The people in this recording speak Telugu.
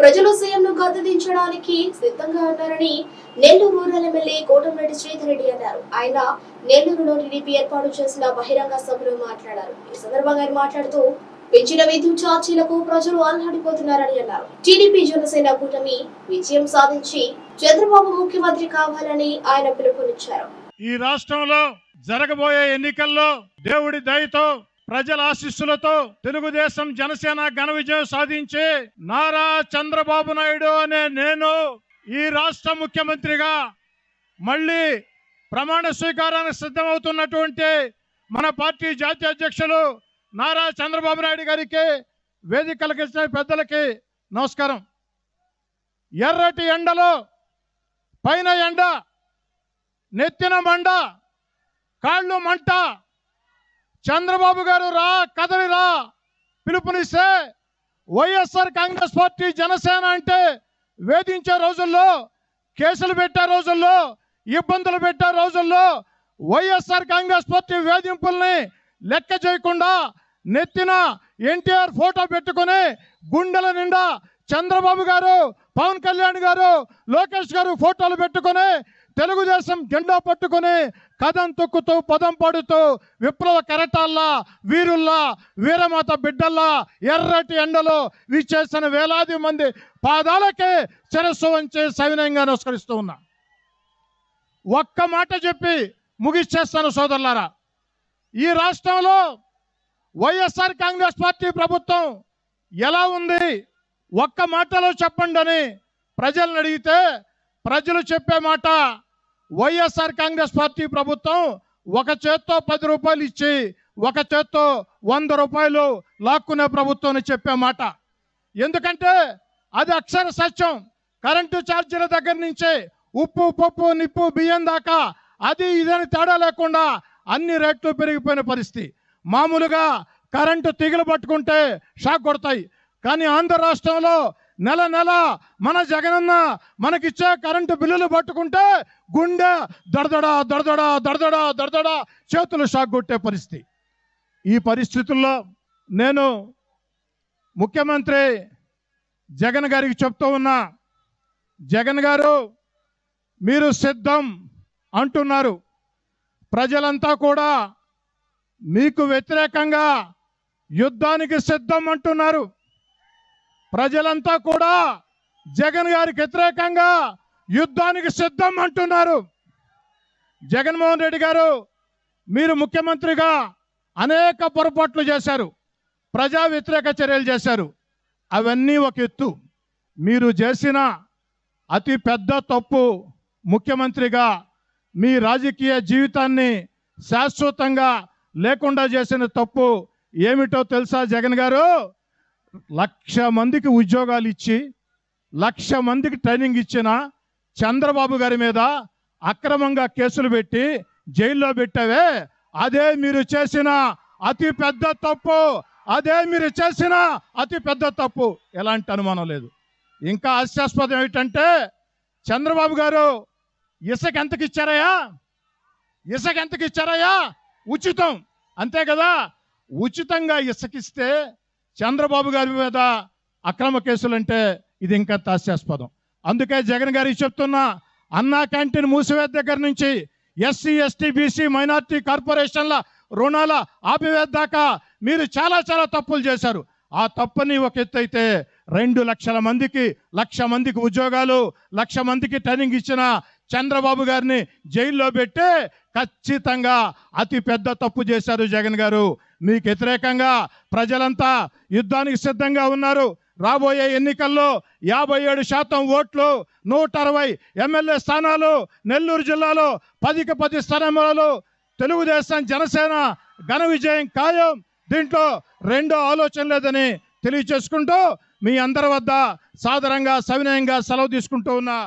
ప్రజలు సీఎంను గద్దెదించడానికి సిద్ధంగా ఉన్నారని నెల్లూరు రూరల్ ఎమ్మెల్యే కోటంరెడ్డి శ్రీధర్ రెడ్డి అన్నారు. ఆయన నెల్లూరులో టీడీపీ ఏర్పాటు చేసిన బహిరంగ సభలో మాట్లాడారు. ఈ సందర్భంగా ఆయన మాట్లాడుతూ పెంచిన విద్యుత్ ఛార్జీలకు ప్రజలు అల్లాడిపోతున్నారని అన్నారు. టీడీపీ జనసేన కూటమి విజయం సాధించి చంద్రబాబు ముఖ్యమంత్రి కావాలని ఆయన పిలుపునిచ్చారు. ఈ రాష్ట్రంలో జరగబోయే ఎన్నికల్లో దేవుడి దయతో ప్రజల ఆశీస్సులతో తెలుగుదేశం జనసేన ఘన విజయం సాధించి నారా చంద్రబాబు నాయుడు అనే నేను ఈ రాష్ట్ర ముఖ్యమంత్రిగా మళ్ళీ ప్రమాణ స్వీకారానికి సిద్ధమవుతున్నటువంటి మన పార్టీ జాతీయ అధ్యక్షులు నారా చంద్రబాబు నాయుడు గారికి వేదికలకు ఇచ్చిన పెద్దలకి నమస్కారం. ఎర్రటి ఎండలో పైన ఎండ నెత్తిన మండ కాళ్ళు మంట చంద్రబాబు గారు రా కదలి రా. పిలుపునిస్తే వైఎస్ఆర్ కాంగ్రెస్ పార్టీ జనసేన అంటే వేధించే రోజుల్లో కేసులు పెట్టే రోజుల్లో ఇబ్బందులు పెట్టే రోజుల్లో వైఎస్ఆర్ కాంగ్రెస్ పార్టీ వేధింపుల్ని లెక్క చేయకుండా నెత్తిన ఎన్టీఆర్ ఫోటో పెట్టుకుని గుండెల నిండా చంద్రబాబు గారు పవన్ కళ్యాణ్ గారు లోకేష్ గారు ఫోటోలు పెట్టుకుని తెలుగుదేశం జెండా పట్టుకొని కథం తొక్కుతూ పదం పాడుతూ విప్లవ కెరటాల్లా వీరుల్లా వీరమాత బిడ్డల్లా ఎర్రటి ఎండలో విచ్చేసిన వేలాది మంది పాదాలకే శిరస్సు వంచి సవినయంగా నమస్కరిస్తూ ఉన్నా. ఒక్క మాట చెప్పి ముగిచ్చేస్తాను సోదరులారా. ఈ రాష్ట్రంలో వైఎస్ఆర్ కాంగ్రెస్ పార్టీ ప్రభుత్వం ఎలా ఉంది? ఒక్క మాటలో చెప్పండి అని ప్రజలను అడిగితే ప్రజలు చెప్పే మాట వైఎస్ఆర్ కాంగ్రెస్ పార్టీ ప్రభుత్వం ఒక చేత్తో పది రూపాయలు ఇచ్చి ఒక చేత్తో వంద రూపాయలు లాక్కునే ప్రభుత్వం అని చెప్పే మాట. ఎందుకంటే అది అక్షర సత్యం. కరెంటు ఛార్జీల దగ్గర నుంచి ఉప్పు పప్పు నిప్పు బియ్యం దాకా అది ఇదని తేడా లేకుండా అన్ని రేట్లు పెరిగిపోయిన పరిస్థితి. మామూలుగా కరెంటు తీగలు పట్టుకుంటే షాక్ కొడతాయి. కానీ ఆంధ్ర రాష్ట్రంలో నెల నెల మన జగనన్న మనకిచ్చే కరెంటు బిల్లులు పట్టుకుంటే గుండె దడదడ దడదడ దడదడ దడదడ చేతులు షాక్ కొట్టే పరిస్థితి. ఈ పరిస్థితుల్లో నేను ముఖ్యమంత్రి జగన్ గారికి చెప్తూ ఉన్నా జగన్ గారు మీరు సిద్ధం అంటున్నారు. ప్రజలంతా కూడా మీకు వ్యతిరేకంగా యుద్ధానికి సిద్ధం అంటున్నారు. ప్రజలంతా కూడా జగన్ గారికి వ్యతిరేకంగా యుద్ధానికి సిద్ధం అంటున్నారు. జగన్మోహన్ రెడ్డి గారు మీరు ముఖ్యమంత్రిగా అనేక పొరపాట్లు చేశారు. ప్రజా వ్యతిరేక చర్యలు చేశారు. అవన్నీ ఒక ఎత్తు. మీరు చేసిన అతి పెద్ద తప్పు ముఖ్యమంత్రిగా మీ రాజకీయ జీవితాన్ని శాశ్వతంగా లేకుండా చేసిన తప్పు ఏమిటో తెలుసా జగన్ గారు? లక్ష మందికి ఉద్యోగాలు ఇచ్చి లక్ష మందికి ట్రైనింగ్ ఇచ్చిన చంద్రబాబు గారి మీద అక్రమంగా కేసులు పెట్టి జైల్లో పెట్టావే. అదే మీరు చేసిన అతి పెద్ద తప్పు. అదే మీరు చేసిన అతి పెద్ద తప్పు. ఎలాంటి అనుమానం లేదు. ఇంకా హాస్యాస్పదం ఏమిటంటే చంద్రబాబు గారు ఇసుక ఎంతకి ఇచ్చారయ్యా? ఇసుక ఎంతకి ఇచ్చారయ్యా? ఉచితం. అంతే కదా? ఉచితంగా ఇసుకిస్తే చంద్రబాబు గారి మీద అక్రమ కేసులంటే ఇది ఇంకా తాస్యాస్పదం. అందుకే జగన్ గారికి చెప్తున్నా అన్నా క్యాంటీన్ మూసివేత దగ్గర నుంచి ఎస్సీ ఎస్టీ బీసీ మైనార్టీ కార్పొరేషన్ల రుణాల ఆపివేద్దాకా మీరు చాలా చాలా తప్పులు చేశారు. ఆ తప్పుని ఒక ఎత్తు అయితే రెండు లక్షల మందికి లక్ష మందికి ఉద్యోగాలు లక్ష మందికి ట్రైనింగ్ ఇచ్చిన చంద్రబాబు గారిని జైల్లో పెట్టే ఖచ్చితంగా అతి పెద్ద తప్పు చేశారు జగన్ గారు. మీకు వ్యతిరేకంగా ప్రజలంతా యుద్ధానికి సిద్ధంగా ఉన్నారు. రాబోయే ఎన్నికల్లో యాభై ఏడు శాతం ఓట్లు నూట అరవై ఎమ్మెల్యే స్థానాలు నెల్లూరు జిల్లాలో పదికి పది స్థానాలు తెలుగుదేశం జనసేన ఘన విజయం ఖాయం. దీంట్లో రెండో ఆలోచన లేదని తెలియచేసుకుంటూ మీ అందరి వద్ద సాదరంగా సవినయంగా సెలవు తీసుకుంటూ ఉన్నా.